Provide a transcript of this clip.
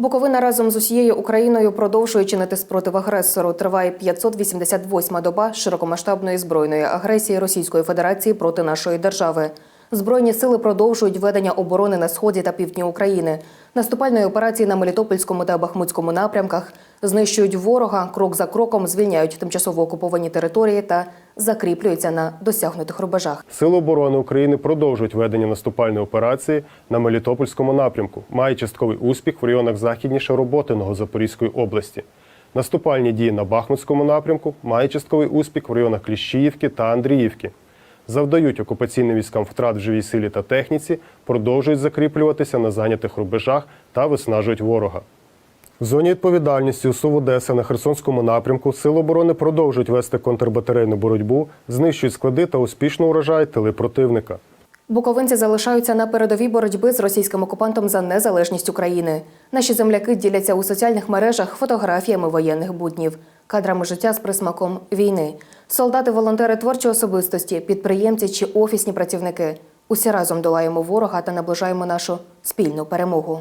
Буковина разом з усією Україною продовжує чинити спротив агресору. Триває 588-ма доба широкомасштабної збройної агресії Російської Федерації проти нашої держави. Збройні сили продовжують ведення оборони на сході та півдні України. Наступальної операції на Мелітопольському та Бахмутському напрямках знищують ворога, крок за кроком звільняють тимчасово окуповані території та закріплюються на досягнутих рубежах. Сили оборони України продовжують ведення наступальної операції на Мелітопольському напрямку, має частковий успіх в районах західніше Роботиного Запорізької області. Наступальні дії на Бахмутському напрямку мають частковий успіх в районах Кліщіївки та Андріївки. Завдають окупаційним військам втрат в живій силі та техніці, продовжують закріплюватися на зайнятих рубежах та виснажують ворога. В зоні відповідальності УСУ Одеса на Херсонському напрямку Сили оборони продовжують вести контрбатарейну боротьбу, знищують склади та успішно уражають тили противника. Буковинці залишаються на передовій боротьби з російським окупантом за незалежність України. Наші земляки діляться у соціальних мережах фотографіями воєнних буднів, кадрами життя з присмаком війни. Солдати, волонтери, творчі особистості, підприємці чи офісні працівники. Усі разом долаємо ворога та наближаємо нашу спільну перемогу.